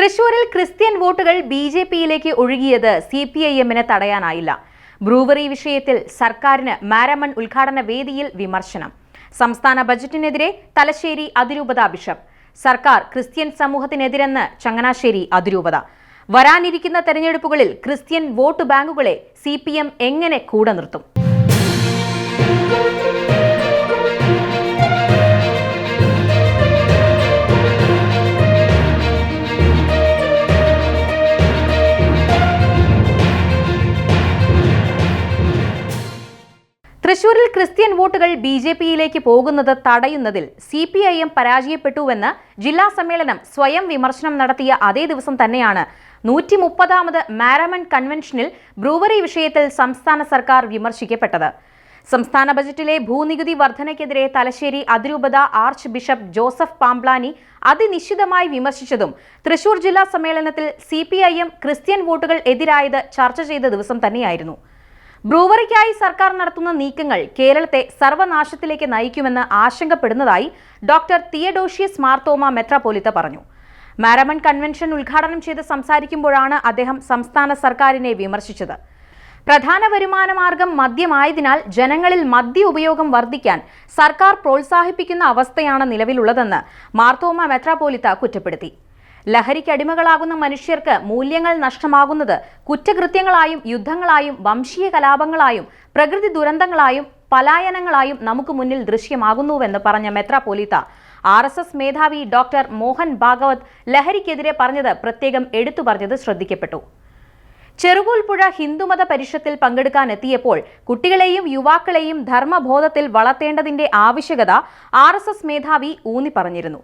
തൃശൂരിൽ ക്രിസ്ത്യൻ വോട്ടുകൾ B J പിയിലേക്ക് ഒഴുകിയത് സി പി ഐ എമ്മിന് തടയാനായില്ല. ബ്രൂവറി വിഷയത്തിൽ സർക്കാരിന് മാരമൺ ഉദ്ഘാടന വേദിയിൽ വിമർശനം. സംസ്ഥാന ബജറ്റിനെതിരെ തലശ്ശേരി അതിരൂപത ബിഷപ്പ്. സർക്കാർ ക്രിസ്ത്യൻ സമൂഹത്തിനെതിരെന്ന് ചങ്ങനാശ്ശേരി അതിരൂപത. വരാനിരിക്കുന്ന തെരഞ്ഞെടുപ്പുകളിൽ ക്രിസ്ത്യൻ വോട്ട് ബാങ്കുകളെ സി എങ്ങനെ കൂടെ നിർത്തും? തൃശൂരിൽ ക്രിസ്ത്യൻ വോട്ടുകൾ ബി ജെ പിയിലേക്ക് പോകുന്നത് തടയുന്നതിൽ സി പി ഐ എം പരാജയപ്പെട്ടുവെന്ന് ജില്ലാ സമ്മേളനം സ്വയം വിമർശനം നടത്തിയ അതേ ദിവസം തന്നെയാണ്. നൂറ്റി മുപ്പതാമത് മാരമൺ കൺവെൻഷനിൽ ബ്രൂവറി വിഷയത്തിൽ സംസ്ഥാന സർക്കാർ വിമർശിക്കപ്പെട്ടത്. സംസ്ഥാന ബജറ്റിലെ ഭൂനികുതി വർധനയ്ക്കെതിരെ തലശ്ശേരി അതിരൂപത ആർച്ച് ബിഷപ്പ് ജോസഫ് പാംബ്ലാനി അതിനിശ്ചിതമായി വിമർശിച്ചതും തൃശൂർ ജില്ലാ സമ്മേളനത്തിൽ സി ക്രിസ്ത്യൻ വോട്ടുകൾ എതിരായത് ചർച്ച ചെയ്ത ദിവസം തന്നെയായിരുന്നു. ബ്രൂവറിക്കായി സർക്കാർ നടത്തുന്ന നീക്കങ്ങൾ കേരളത്തെ സർവനാശത്തിലേക്ക് നയിക്കുമെന്ന് ആശങ്കപ്പെടുന്നതായി ഡോക്ടർ തിയഡോഷ്യസ് മാർത്തോമ മെത്രാപോലിത്ത പറഞ്ഞു. മാരമൺ കൺവെൻഷൻ ഉദ്ഘാടനം ചെയ്ത് സംസാരിക്കുമ്പോഴാണ് അദ്ദേഹം സംസ്ഥാന സർക്കാരിനെ വിമർശിച്ചത്. പ്രധാന വരുമാനമാർഗം മദ്യമായതിനാൽ ജനങ്ങളിൽ മദ്യ ഉപയോഗം വർദ്ധിക്കാൻ സർക്കാർ പ്രോത്സാഹിപ്പിക്കുന്ന അവസ്ഥയാണ് നിലവിലുള്ളതെന്ന് മാർത്തോമ മെത്രാപോലിത്ത കുറ്റപ്പെടുത്തി. ലഹരിക്കടിമകളാകുന്ന മനുഷ്യർക്ക് മൂല്യങ്ങൾ നഷ്ടമാകുന്നത് കുറ്റകൃത്യങ്ങളായും യുദ്ധങ്ങളായും വംശീയ കലാപങ്ങളായും പ്രകൃതി ദുരന്തങ്ങളായും പലായനങ്ങളായും നമുക്ക് മുന്നിൽ ദൃശ്യമാകുന്നുവെന്ന് പറഞ്ഞ മെത്രാപോലീത്ത ആർ എസ് എസ് മേധാവി ഡോക്ടർ മോഹൻ ഭാഗവത് ലഹരിക്കെതിരെ പറഞ്ഞത് പ്രത്യേകം എടുത്തു പറഞ്ഞത് ശ്രദ്ധിക്കപ്പെട്ടു. ചെറുകോൽപ്പുഴ ഹിന്ദുമത പരിഷത്തിൽ പങ്കെടുക്കാൻ എത്തിയപ്പോൾ കുട്ടികളെയും യുവാക്കളെയും ധർമ്മബോധത്തിൽ വളർത്തേണ്ടതിന്റെ ആവശ്യകത ആർ മേധാവി ഊന്നി പറഞ്ഞിരുന്നു.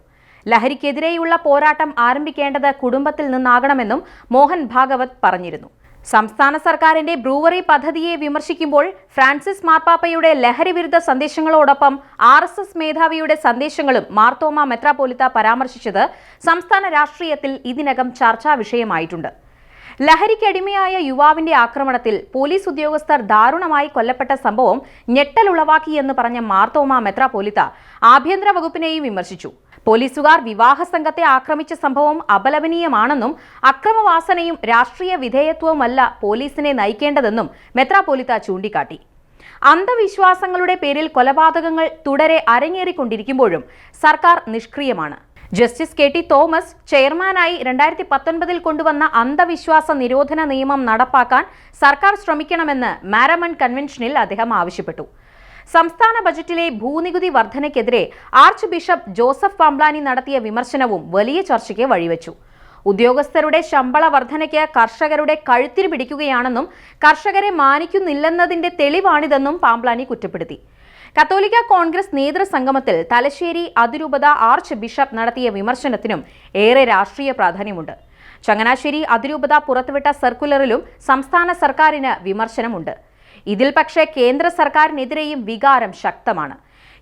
ലഹരിക്കെതിരെയുള്ള പോരാട്ടം ആരംഭിക്കേണ്ടത് കുടുംബത്തിൽ നിന്നാകണമെന്നും മോഹൻ ഭാഗവത് പറഞ്ഞിരുന്നു. സംസ്ഥാന സർക്കാരിന്റെ ബ്രൂവറി പദ്ധതിയെ വിമർശിക്കുമ്പോൾ ഫ്രാൻസിസ് മാർപ്പാപ്പയുടെ ലഹരി വിരുദ്ധ സന്ദേശങ്ങളോടൊപ്പം ആർ എസ് എസ് മേധാവിയുടെ സന്ദേശങ്ങളും മാർത്തോമ മെത്രാപോലിത്ത പരാമർശിച്ചത് സംസ്ഥാന രാഷ്ട്രീയത്തിൽ ഇതിനകം ചർച്ചാ വിഷയമായിട്ടുണ്ട്. ലഹരിക്കടിമയായ യുവാവിന്റെ ആക്രമണത്തിൽ പോലീസ് ഉദ്യോഗസ്ഥർ ദാരുണമായി കൊല്ലപ്പെട്ട സംഭവം ഞെട്ടലുളവാക്കിയെന്ന് പറഞ്ഞ മാർത്തോമ മെത്രാപോലിത്ത ആഭ്യന്തര വകുപ്പിനെയും വിമർശിച്ചു. പോലീസുകാർ വിവാഹ സംഘത്തെ ആക്രമിച്ച സംഭവം അപലപനീയമാണെന്നും അക്രമവാസനയും രാഷ്ട്രീയ വിധേയത്വവുമല്ല പോലീസിനെ നയിക്കേണ്ടതെന്നും മെത്രാപോലിത്ത ചൂണ്ടിക്കാട്ടി. അന്ധവിശ്വാസങ്ങളുടെ പേരിൽ കൊലപാതകങ്ങൾ തുടരെ അരങ്ങേറിക്കൊണ്ടിരിക്കുമ്പോഴും സർക്കാർ നിഷ്ക്രിയമാണ്. ജസ്റ്റിസ് കെ ടി തോമസ് ചെയർമാനായി രണ്ടായിരത്തി പത്തൊൻപതിൽ കൊണ്ടുവന്ന അന്ധവിശ്വാസ നിരോധന നിയമം നടപ്പാക്കാൻ സർക്കാർ ശ്രമിക്കണമെന്ന് മാരമൺ കൺവെൻഷനിൽ അദ്ദേഹം ആവശ്യപ്പെട്ടു. സംസ്ഥാന ബജറ്റിലെ ഭൂനികുതി വർധനയ്ക്കെതിരെ ആർച്ച് ബിഷപ്പ് ജോസഫ് പാംബ്ലാനി നടത്തിയ വിമർശനവും വലിയ ചർച്ചയ്ക്ക് വഴിവെച്ചു. ഉദ്യോഗസ്ഥരുടെ ശമ്പള വർധനയ്ക്ക് കർഷകരുടെ കഴുത്തിന് പിടിക്കുകയാണെന്നും കർഷകരെ മാനിക്കുന്നില്ലെന്നതിന്റെ തെളിവാണിതെന്നും പാംബ്ലാനി കുറ്റപ്പെടുത്തി. കത്തോലിക്ക കോൺഗ്രസ് നേതൃസംഗമത്തിൽ തലശ്ശേരി അതിരൂപത ആർച്ച് ബിഷപ്പ് നടത്തിയ വിമർശനത്തിനും ഏറെ രാഷ്ട്രീയ പ്രാധാന്യമുണ്ട്. ചങ്ങനാശ്ശേരി അതിരൂപത പുറത്തുവിട്ട സർക്കുലറിലും സംസ്ഥാന സർക്കാരിന് വിമർശനമുണ്ട്. ഇതിൽ പക്ഷേ കേന്ദ്ര സർക്കാരിനെതിരെയും വികാരം ശക്തമാണ്.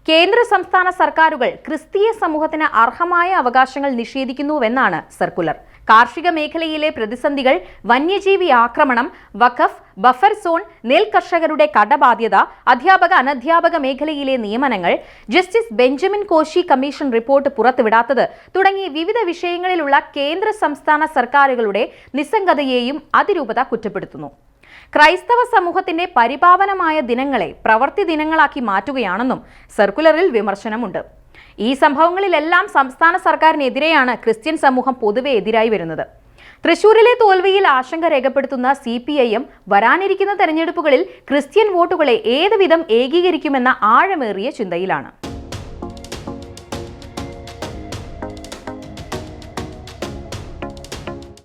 കേന്ദ്ര സംസ്ഥാന സർക്കാരുകൾ ക്രിസ്തീയ സമൂഹത്തിന് അർഹമായ അവകാശങ്ങൾ നിഷേധിക്കുന്നുവെന്നാണ് സർക്കുലർ. കാർഷിക മേഖലയിലെ പ്രതിസന്ധികൾ വന്യജീവി ആക്രമണം വഖഫ് ബഫർ സോൺ നെൽ കർഷകരുടെ കടബാധ്യത അധ്യാപക അനധ്യാപക മേഖലയിലെ നിയമനങ്ങൾ justice Benjamin Koshy commission report പുറത്തുവിടാത്തത് തുടങ്ങി വിവിധ വിഷയങ്ങളിലുള്ള കേന്ദ്ര സംസ്ഥാന സർക്കാരുകളുടെ നിസ്സംഗതയെയും അതിരൂപത കുറ്റപ്പെടുത്തുന്നു. ക്രൈസ്തവ സമൂഹത്തിന്റെ പരിപാവനമായ ദിനങ്ങളെ പ്രവൃത്തി ദിനങ്ങളാക്കി മാറ്റുകയാണെന്നും സർക്കുലറിൽ വിമർശനമുണ്ട്. ഈ സംഭവങ്ങളിലെല്ലാം സംസ്ഥാന സർക്കാരിനെതിരെയാണ് ക്രിസ്ത്യൻ സമൂഹം പൊതുവെ എതിരായി വരുന്നത്. തൃശൂരിലെ തോൽവിയിൽ ആശങ്ക രേഖപ്പെടുത്തുന്ന സി പി ഐ എം വരാനിരിക്കുന്ന തെരഞ്ഞെടുപ്പുകളിൽ ക്രിസ്ത്യൻ വോട്ടുകളെ ഏതുവിധം ഏകീകരിക്കുമെന്ന ആഴമേറിയ ചിന്തയിലാണ്.